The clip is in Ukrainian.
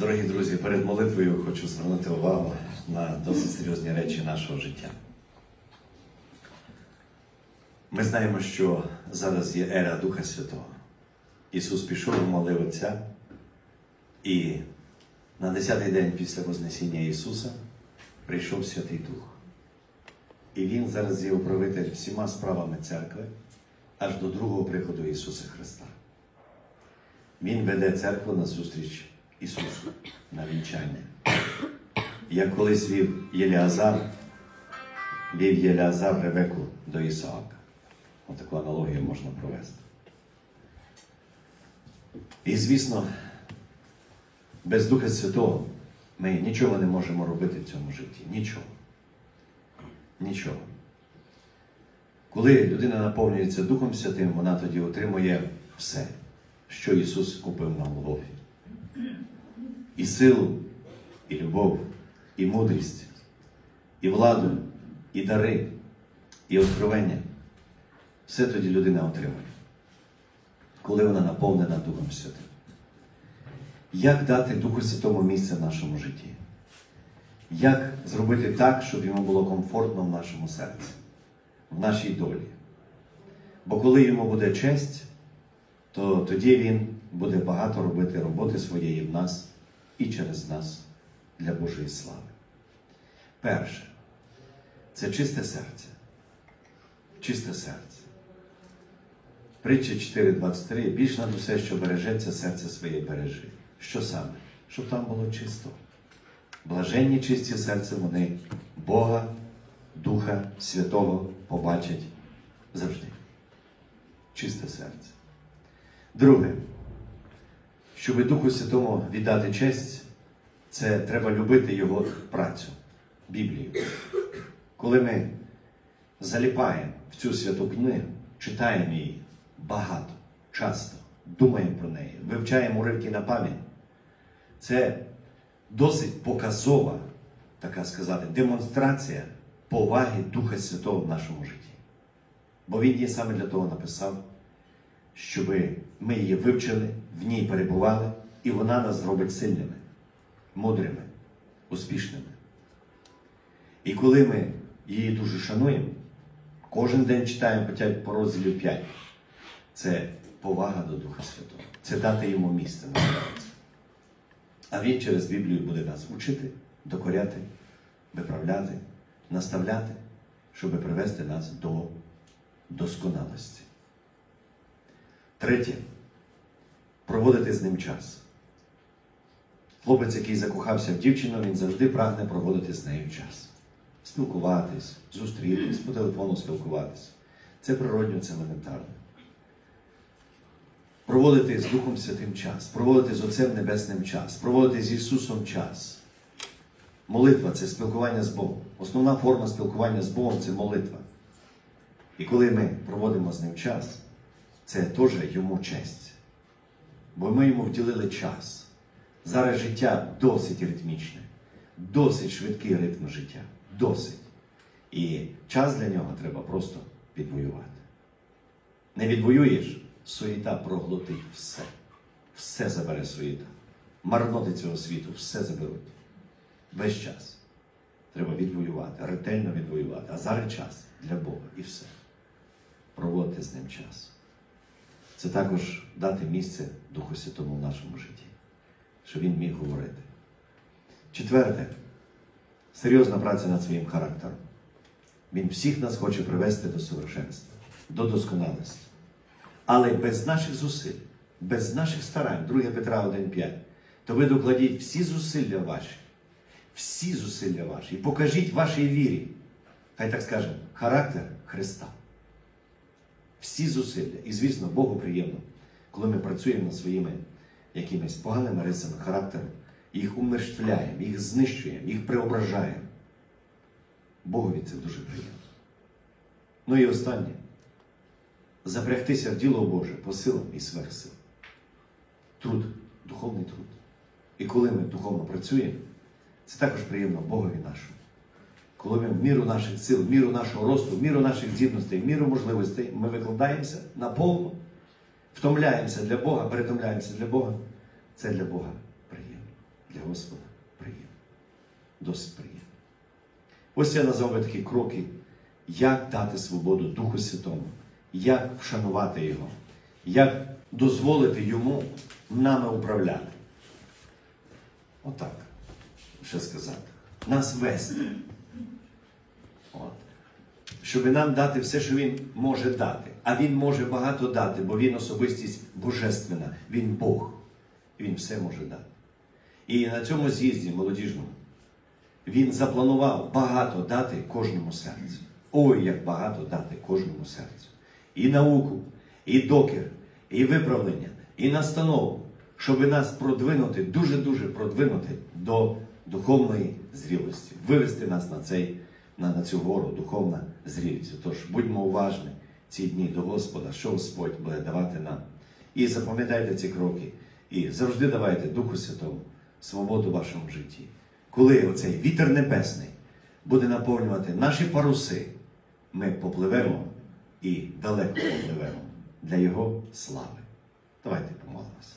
Дорогі друзі, перед молитвою хочу звернути увагу на досить серйозні речі нашого життя. Ми знаємо, що зараз є ера Духа Святого. Ісус пішов і молив Отця, і на 10-й день після Вознесіння Ісуса прийшов Святий Дух. І Він зараз є управитель всіма справами церкви аж до другого приходу Ісуса Христа. Він веде церкву на зустріч Ісусу на вінчання. Як колись вів Єліазар, вів Єліазар Ревеку до Ісаака. Отаку аналогію можна провести. І, звісно, без Духа Святого ми нічого не можемо робити в цьому житті. Нічого. Нічого. Коли людина наповнюється Духом Святим, вона тоді отримує все, що Ісус купив на Голгофі. І силу, і любов, і мудрість, і владу, і дари, і откровення. Все тоді людина отримує, коли вона наповнена Духом Святим. Як дати Духу Святому місце в нашому житті? Як зробити так, щоб йому було комфортно в нашому серці, в нашій долі? Бо коли йому буде честь, то тоді він буде багато робити роботи своєї в нас і через нас для Божої слави. Перше, це чисте серце. Чисте серце. Притча 4.23. Більш над усе, що бережеться, серце своє бережи. Що саме? Щоб там було чисто. Блаженні чисті серце вони Бога, Духа Святого побачать завжди. Чисте серце. Друге, щоб Духу Святому віддати честь, це треба любити Його працю, Біблію. Коли ми заліпаємо в цю святу книгу, читаємо її багато, часто, думаємо про неї, вивчаємо уривки на пам'ять, це досить показова, така сказати, демонстрація поваги Духа Святого в нашому житті. Бо Він її саме для того написав, щоб ми її вивчили, в ній перебували, і вона нас зробить сильними, мудрими, успішними. І коли ми її дуже шануємо, кожен день читаємо по розділі 5, це повага до Духа Святого, це дати йому місце на серці. А він через Біблію буде нас учити, докоряти, виправляти, наставляти, щоб привести нас до досконалості. Третє проводити з ним час. Хлопець, який закохався в дівчину, він завжди прагне проводити з нею час. Спілкуватись, зустрітись, по телефону спілкуватись. Це природньо, це елементарно. Проводити з Духом Святим час, проводити з Отцем Небесним час, проводити з Ісусом час. Молитва це спілкування з Богом. Основна форма спілкування з Богом це молитва. І коли ми проводимо з ним час, це теж йому честь. Бо ми йому вділили час. Зараз життя досить ритмічне, досить швидкий ритм життя. Досить. І час для нього треба просто відвоювати. Не відвоюєш, суєта проглотить все. Все забере суєта. Марноти цього світу все заберуть. Весь час. Треба відвоювати, ретельно відвоювати. А зараз час для Бога і все. Проводити з ним час. Це також дати місце Духу Святому в нашому житті, щоб він міг говорити. Четверте, серйозна праця над своїм характером. Він всіх нас хоче привести до совершенства, до досконалості. Але без наших зусиль, без наших старань, 2 Петра 1,5, то ви докладіть всі зусилля ваші, всі зусилля ваші, і покажіть вашій вірі, хай так скажемо, характер Христа. Всі зусилля. І, звісно, Богу приємно, коли ми працюємо над своїми якимись поганими рисами характеру, їх умерщвляємо, їх знищуємо, їх преображаємо. Богові це дуже приємно. Ну і останнє. Запрягтися в діло Боже по силам і сверхсил. Труд, духовний труд. І коли ми духовно працюємо, це також приємно Богові нашому. Коли ми в міру наших сил, в міру нашого росту, в міру наших здібностей, в міру можливостей, ми викладаємося наповну, втомляємося для Бога, перетомляємося для Бога, це для Бога приємно. для Господа приємно. Досить приємно. Ось я назвав такі кроки, як дати свободу Духу Святому, як вшанувати Його, як дозволити Йому нами управляти. Отак. Ще сказати. Нас вести. От. Щоб нам дати все, що Він може дати. А Він може багато дати, бо Він особистість божественна, Він Бог. Він все може дати. І на цьому з'їзді молодіжному він запланував багато дати кожному серцю. Ой, як багато дати кожному серцю. І науку, і докір, і виправлення, і настанову, щоб нас продвинути, дуже-дуже продвинути до духовної зрілості, вивести нас на, цей, на, на цю гору, духовна зрілість. Тож будьмо уважні ці дні до Господа, що Господь буде давати нам. І запам'ятайте ці кроки. І завжди давайте Духу Святому свободу в вашому житті. Коли оцей вітер небесний буде наповнювати наші паруси, ми попливемо і далеко попливемо для Його слави. Давайте помолимося.